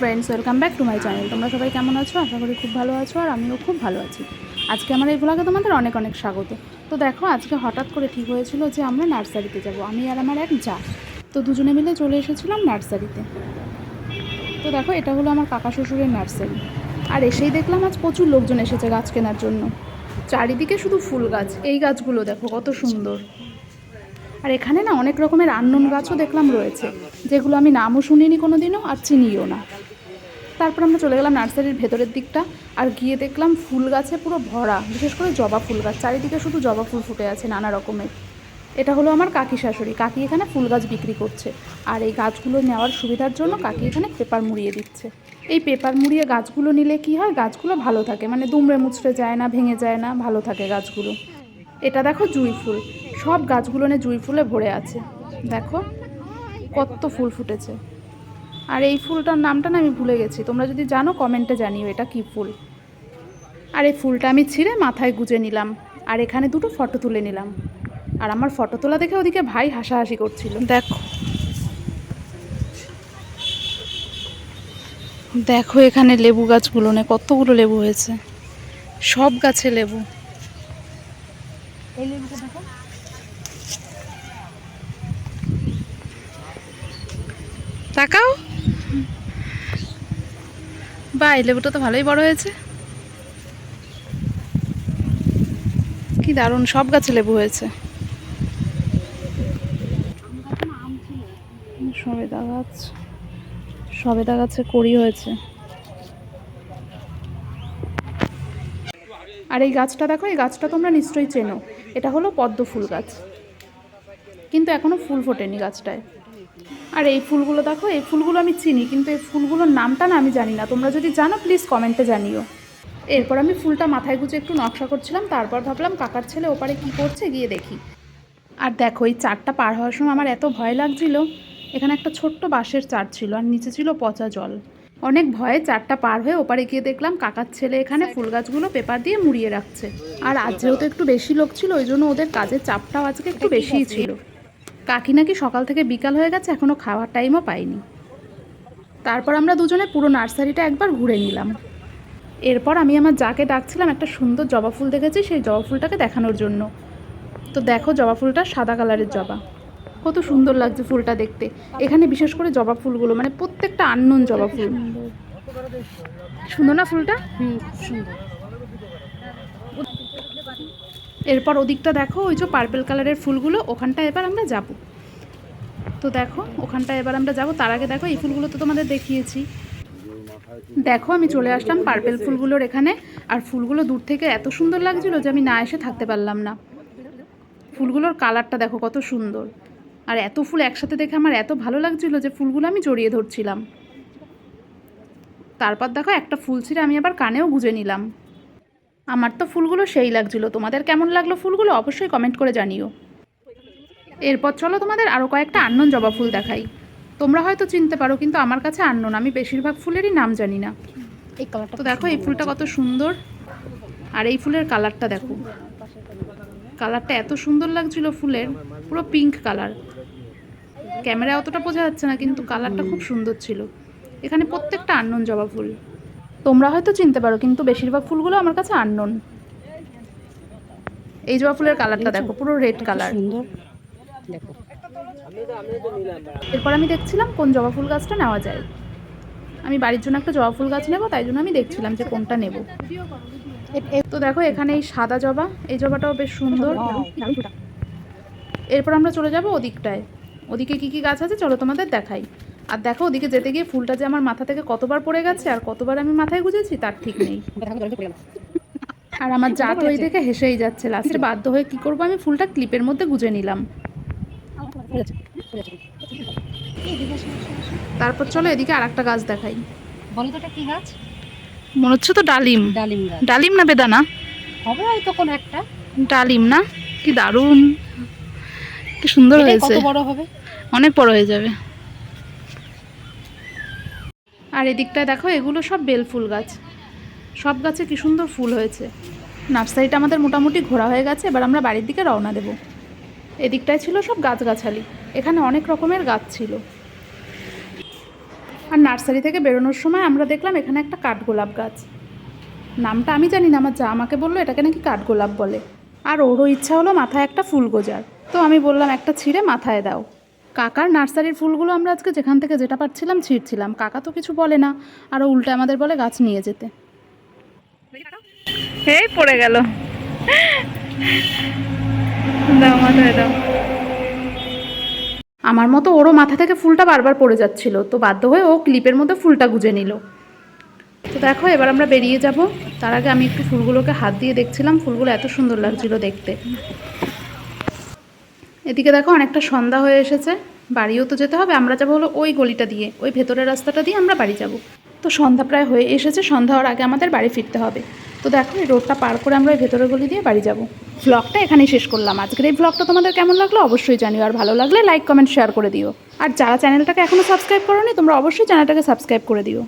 Friends, welcome back to my channel. তোমরা সবাই কেমন আছো? আশা করি খুব ভালো আছো আর আমিও খুব ভালো আছি। আজকে আমার এই ব্লগে তোমাদের অনেক অনেক স্বাগত। তো দেখো, আজকে হঠাৎ করে ঠিক হয়েছিল যে আমরা নার্সারিতে যাব। আমি আর আমার এক যা। তো দুজনে মিলে চলে এসেছিলাম নার্সারিতে। তো দেখো, এটা হলো আমার কাকা শ্বশুরের নার্সারি। আর এসেই দেখলাম আজ প্রচুর লোকজন এসেছে গাছ কেনার জন্য। চারিদিকে শুধু ফুল গাছ। এই গাছগুলো দেখো, কত সুন্দর। আর এখানে না অনেক রকমের আননোন গাছও দেখলাম রয়েছে, যেগুলো আমি নামও শুনিনি কোনো দিনও আর চিনিও না। তারপর আমরা চলে গেলাম নার্সারির ভেতরের দিকটা আর গিয়ে দেখলাম ফুল গাছে পুরো ভরা, বিশেষ করে জবা ফুল গাছ, চারিদিকে শুধু জবা ফুল ফুটে আছে নানা রকমের। এটা হলো আমার কাকি শাশুড়ি, কাকি এখানে ফুল গাছ বিক্রি করছে আর এই গাছগুলো নেওয়ার সুবিধার জন্য কাকি এখানে পেপার মুড়িয়ে দিচ্ছে। এই পেপার মুড়িয়ে গাছগুলো নিলে কি হয়, গাছগুলো ভালো থাকে মানে দুমড়ে মুচড়ে যায় না, ভেঙে যায় না, ভালো থাকে গাছগুলো। এটা দেখো জুঁই ফুল সব গাছগুলো নিয়ে জুঁই ফুলে ভরে আছে। দেখো, কত ফুল ফুটেছে। আর এই ফুলটার নামটা না আমি ভুলে গেছি। তোমরা যদি জানো কমেন্টে জানিও এটা কি ফুল। আর এই ফুলটা আমি ছিঁড়ে মাথায় গুজে নিলাম। আর এখানে দুটো ফটো তুলে নিলাম। আর আমার ফটো তোলা দেখে ওদিকে ভাই হাসাহাসি করছিল। দেখো। দেখো এখানে লেবু গাছগুলো নে কতগুলো লেবু হয়েছে। সব গাছে লেবু। এই লেবুটা দেখো। তাকাও। বা এই লেবুটা তো ভালোই বড় হয়েছে। কি দারুণ, সব গাছে লেবু হয়েছে। সবেদা গাছ, সবেদা গাছে কড়ি হয়েছে। আর এই গাছটা দেখো, এই গাছটা তোমরা নিশ্চয়ই চেনো। এটা হলো পদ্ম ফুল গাছ। কিন্তু এখনও ফুল ফোটেনি গাছটায়। আর এই ফুলগুলো দেখো, এই ফুলগুলো আমি চিনি, কিন্তু এই ফুলগুলোর নামটা না আমি জানি না। তোমরা যদি জানো প্লিজ কমেন্টে জানিও। এরপর আমি ফুলটা মাথায় গুজে একটু নকশা করছিলাম, তারপর ভাবলাম কাকার ছেলে ওপারে কি করছে গিয়ে দেখি। আর দেখো, এই চারটা পার হওয়ার সময় আমার এত ভয় লাগছিল। এখানে একটা ছোট্ট বাঁশের চার ছিল, আর নিচে ছিল পচা জল। অনেক ভয়ে চারটা পার হয়ে ওপারে গিয়ে দেখলাম কাকার ছেলে এখানে ফুল গাছগুলো পেপার দিয়ে মুড়িয়ে রাখছে। আর আজ যেহেতু একটু বেশি লোক ছিল, ওই জন্য ওদের কাজের চাপটাও আজকে একটু বেশিই ছিল। কাকি নাকি সকাল থেকে বিকাল হয়ে গেছে এখনও খাওয়ার টাইমও পাইনি। তারপর আমরা দুজনে পুরো নার্সারিটা একবার ঘুরে নিলাম। এরপর আমি আমার যাকে ডাকছিলাম, একটা সুন্দর জবা ফুল দেখেছি, সেই জবা ফুলটাকে দেখানোর জন্য। তো দেখো জবা ফুলটা সাদা কালারের জবা। কত সুন্দর লাগছে ফুলটা দেখতে। এখানে বিশেষ করে জবা ফুলগুলো মানে প্রত্যেকটা আননোন জবা ফুল। সুন্দর না ফুলটা? সুন্দর। এরপর ওদিকটা দেখো, ওই যে পার্পেল কালারের ফুলগুলো, ওখানটা এবার আমরা যাব। তো দেখো, ওখানটা এবার আমরা যাব। তার আগে দেখো, এই ফুলগুলো তো তোমাদের দেখিয়েছি। দেখো, আমি চলে আসলাম পার্পেল ফুলগুলোর এখানে। আর ফুলগুলো দূর থেকে এত সুন্দর লাগছিল যে আমি না এসে থাকতে পারলাম না। ফুলগুলোর কালারটা দেখো, কত সুন্দর। আর এত ফুল একসাথে দেখে আমার এত ভালো লাগছিল যে ফুলগুলো আমি জড়িয়ে ধরছিলাম। তারপর দেখো, একটা ফুল ছিঁড়ে আমি আবার কানেও গুজে নিলাম। আমার তো ফুলগুলো সেই লাগছিল। তোমাদের কেমন লাগল ফুলগুলো অবশ্যই কমেন্ট করে জানিও। এরপর চলো তোমাদের আরও কয়েকটা আননোন জবা ফুল দেখাই। তোমরা হয়তো চিনতে পারো কিন্তু আমার কাছে আননোন। আমি বেশিরভাগ ফুলেরই নাম জানি না। এই কালারটা তো দেখো এই ফুলটা কত সুন্দর। আর এই ফুলের কালারটা দেখো। কালারটা এত সুন্দর লাগছিল ফুলের পুরো পিঙ্ক কালার ক্যামেরায় অতটা বোঝা যাচ্ছে না কিন্তু কালারটা খুব সুন্দর ছিল। এখানে প্রত্যেকটা আননোন জবা ফুল। তোমরা হয়তো চিনতে পারো কিন্তু বেশিরভাগ ফুলগুলো আমার কাছে আননোন এই জবা ফুলের কালারটা দেখো পুরো রেড কালার দেখো। এরপর আমি দেখছিলাম কোন জবা ফুল গাছটা নেওয়া যায়। আমি বাড়ির জন্য একটা জবা ফুল গাছ নেব তাই জন্য আমি দেখছিলাম যে কোনটা নেব। তো দেখো এখানে এই সাদা জবা এই জবাটাও বেশ সুন্দর। এরপর আমরা চলে যাব ওদিকটায়। ওদিকে কি কি গাছ আছে চলো তোমাদের দেখাই। আর দেখো ওদিকে যেতে গিয়ে ফুলটা যে আমার মাথা থেকে কতবার পড়ে গেছে আর কতবার আমি মাথায় গুজেছি তার ঠিক নেই। আর আমার যা তো ওই দেখে হেসেই যাচ্ছে। লাস্টে বাধ্য হয়ে কি করব আমি? ফুলটা ক্লিপের মধ্যে গুজে নিলাম। তারপর চলো এদিকে আর একটা গাছ দেখাই। বলো তো কি গাছ? মনে হচ্ছে তো ডালিম। ডালিম গাছ। ডালিম না বেদানা? হবে হয়তো কোনো একটা। ডালিম না? কি দারুণ। কি সুন্দর হয়েছে। কত বড় হবে? অনেক বড় হয়ে যাবে। আর এদিকটায় দেখো, এগুলো সব বেল ফুল গাছ। সব গাছে কি সুন্দর ফুল হয়েছে। নার্সারিটা আমাদের মোটামুটি ঘোরা হয়ে গেছে, এবার আমরা বাড়ির দিকে রওনা দেব। এদিকটায় ছিল সব গাছগাছালি, এখানে অনেক রকমের গাছ ছিল। আর নার্সারি থেকে বেরোনোর সময় আমরা দেখলাম এখানে একটা কাঠগোলাপ গাছ। নামটা আমি জানি না, আমার যা আমাকে বলল এটাকে নাকি কাঠগোলাপ বলে। আর ওরও ইচ্ছা হলো মাথায় একটা ফুল গোজার। তো আমি বললাম, একটা ছিঁড়ে মাথায় দাও। কাকার নার্সারির ফুলগুলো আমরা আজকে যেখান থেকে যেটা পাচ্ছিলাম ছিঁড়ছিলাম। কাকা তো কিছু বলে না আরও উল্টে আমাদের বলে গাছ নিয়ে যেতে। এই পড়ে গেল। দাও মাথায় দাও। আমার মতো ওরও মাথা থেকে ফুলটা বারবার পড়ে যাচ্ছিল তো বাধ্য হয়ে ও ক্লিপের মধ্যে ফুলটা গুজে নিল। তো দেখো এবার আমরা বেরিয়ে যাব। তার আগে আমি একটু ফুলগুলোকে হাত দিয়ে দেখছিলাম ফুলগুলো এত সুন্দর লাগছিল দেখতে। এদিকে দেখো অনেকটা সন্ধ্যা হয়ে এসেছে, বাড়িও তো যেতে হবে, আমরা যাব হলো ওই গলিটা দিয়ে, ওই ভেতরের রাস্তাটা দিয়ে আমরা বাড়ি যাব। তো সন্ধ্যা প্রায় হয়ে এসেছে, সন্ধ্যা হওয়ার আগে আমাদের বাড়ি ফিরতে হবে। তো দেখো এই রোডটা পার করে আমরা ওই ভেতরের গলি দিয়ে বাড়ি যাব। ব্লগটা এখানেই শেষ করলাম। আজকের এই ভ্লগটা তোমাদের কেমন লাগল অবশ্যই জানিও, আর ভালো লাগলে লাইক কমেন্ট শেয়ার করে দিও। আর যারা চ্যানেলটাকে এখনও সাবস্ক্রাইব করোনি, তোমরা অবশ্যই চ্যানেলটাকে সাবস্ক্রাইব করে দিও।